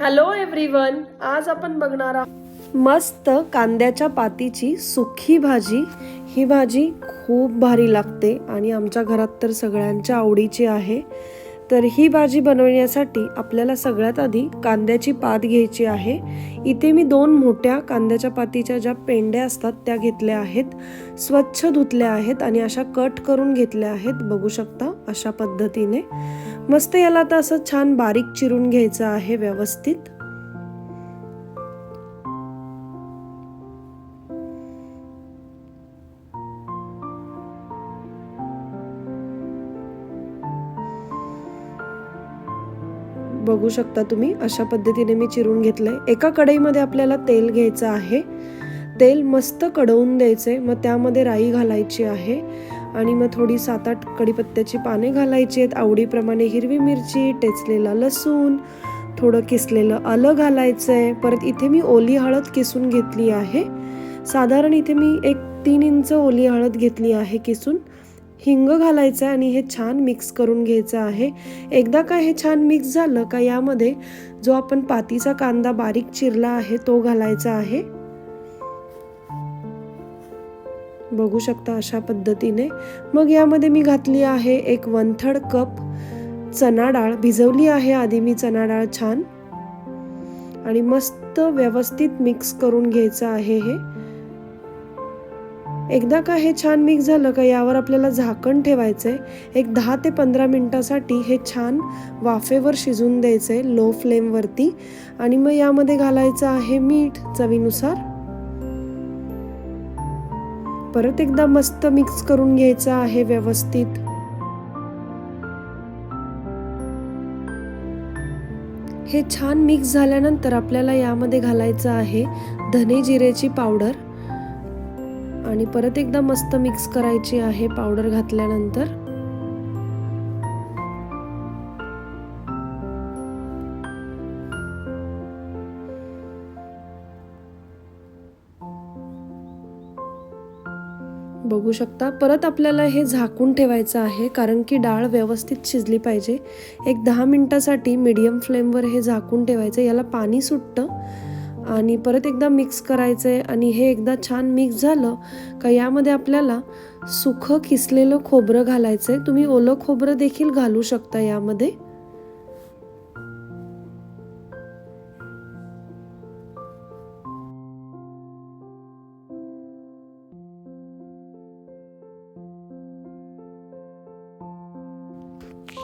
Hello everyone आज आपण बघणार आहोत मस्त कांद्याच्या पातीची सुखी भाजी. ही भाजी खूप भारी लागते आणि आमच्या घरात तर सगळ्यांच्या आवडीची आहे. तर ही भाजी बनवण्यासाठी आपल्याला सगळ्यात आधी कांद्याची पात घ्यायची आहे. इथे मी दोन मोठ्या कांद्याच्या पातीच्या ज्या पेंड्या असतात त्या घेतल्या आहेत. स्वच्छ धुतल्या आहेत आणि अशा कट करून घेतल्या आहेत. बघू शकता अशा पद्धतीने. मस्त याला आता असं छान बारीक चिरून घ्यायचं आहे व्यवस्थित. बघू शकता तुम्ही. अशा पद्धतीने मी चिरून घेतलंय. एका कढईमध्ये आपल्याला तेल घ्यायचं आहे. तेल मस्त कडवून द्यायचे मग त्यामध्ये राई घालायची आहे. आणि मग थोडी सात आठ कढीपत्त्याची पाने घालायची आहेत. आवडीप्रमाणे हिरवी मिरची टेचलेला लसूण थोडं किसलेलं आलं घालायचं आहे परत इथे मी ओली हळद किसून घेतली आहे. साधारण इथे मी एक तीन इंच ओली हळद घेतली आहे किसून. हिंग घालायचं आहे आणि हे छान मिक्स करून घ्यायचं आहे. एकदा का हे छान मिक्स झालं का यामध्ये जो आपण पातीचा कांदा बारीक चिरला आहे तो घालायचा आहे. बघू शकता अशा पद्धतीने. मग यामध्ये मी घातली आहे एक वन थर्ड कप चणा डाळ. भिजवली आहे आधी मी चणा डाळ छान. आणि मस्त व्यवस्थित मिक्स करून घ्यायचं आहे हे. एकदा का हे छान मिक्स झालं का यावर आपल्याला झाकण ठेवायचं आहे एक दहा ते पंधरा मिनटासाठी हे छान वाफेवर शिजून द्यायचं आहे लो फ्लेमवरती आणि मग यामध्ये घालायचं आहे मीठ चवीनुसार. परत एकदा मस्त मिक्स करून घ्यायचं आहे व्यवस्थित. हे छान मिक्स झाल्यानंतर आपल्याला यामध्ये घालायचं आहे धने जिरेची पावडर. आणि परत एकदा मस्त मिक्स करायची आहे पावडर घातल्यानंतर. बघू शकता परत आपल्याला हे झाकून ठेवायचं आहे कारण की डाळ व्यवस्थित शिजली पाहिजे. एक दहा मिनिटासाठी मीडियम फ्लेमवर हे झाकून ठेवायचं याला पाणी सुटतं. आणि परत एकदा मिक्स करायचं आहे आणि हे एकदा छान मिक्स झालं का यामध्ये आपल्याला सुखं किसलेलं खोबरं घालायचं आहे तुम्ही ओलं खोबरं देखील घालू शकता यामध्ये.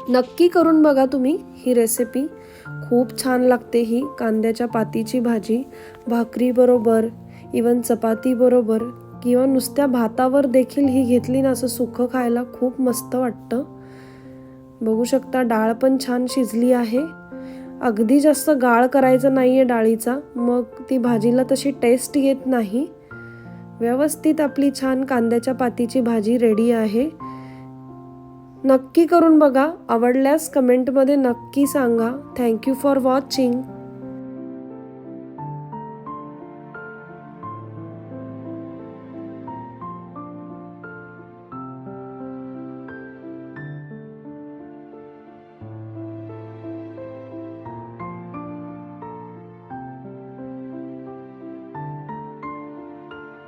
नक्की करून बघा तुम्ही ही रेसिपी खूप छान लागते ही कांद्याच्या पातीची भाजी भाकरीबरोबर इवन चपातीबरोबर किंवा नुसत्या भातावर देखील ही घेतली ना असं सुखं खायला खूप मस्त वाटतं. बघू शकता डाळ पण छान शिजली आहे. अगदी जास्त गाळ करायचं नाही आहे डाळीचा मग ती भाजीला तशी टेस्ट येत नाही. व्यवस्थित आपली छान कांद्याच्या पातीची भाजी रेडी आहे. नक्की करून बघा. आवडल्यास कमेंटमध्ये नक्की सांगा. Thank you for watching